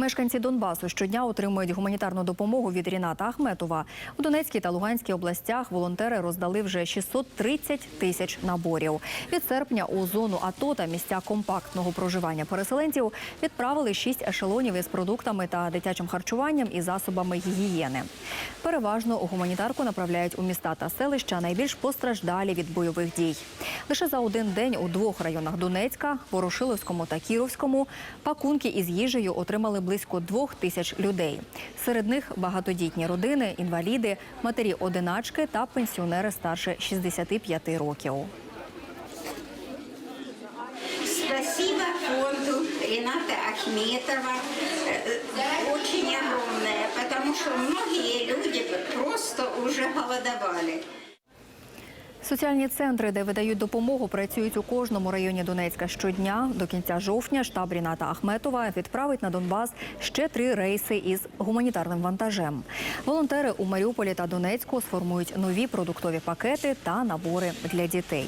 Мешканці Донбасу щодня отримують гуманітарну допомогу від Ріната Ахметова. У Донецькій та Луганській областях волонтери роздали вже 630 тисяч наборів. Від серпня у зону АТО та місця компактного проживання переселенців відправили шість ешелонів із продуктами та дитячим харчуванням і засобами гігієни. Переважно гуманітарку направляють у міста та селища найбільш постраждалі від бойових дій. Лише за один день у двох районах Донецька, Ворошиловському та Кіровському, пакунки із їжею отримали близько двох тисяч людей. Серед них багатодітні родини, інваліди, матері-одиначки та пенсіонери старше 65 років. Спасибо фонду Рената Ахметова. Э, Очень огромное, потому что многие люди просто уже голодовали. Соціальні центри, де видають допомогу, працюють у кожному районі Донецька щодня. До кінця жовтня штаб Ріната Ахметова відправить на Донбас ще три рейси із гуманітарним вантажем. Волонтери у Маріуполі та Донецьку сформують нові продуктові пакети та набори для дітей.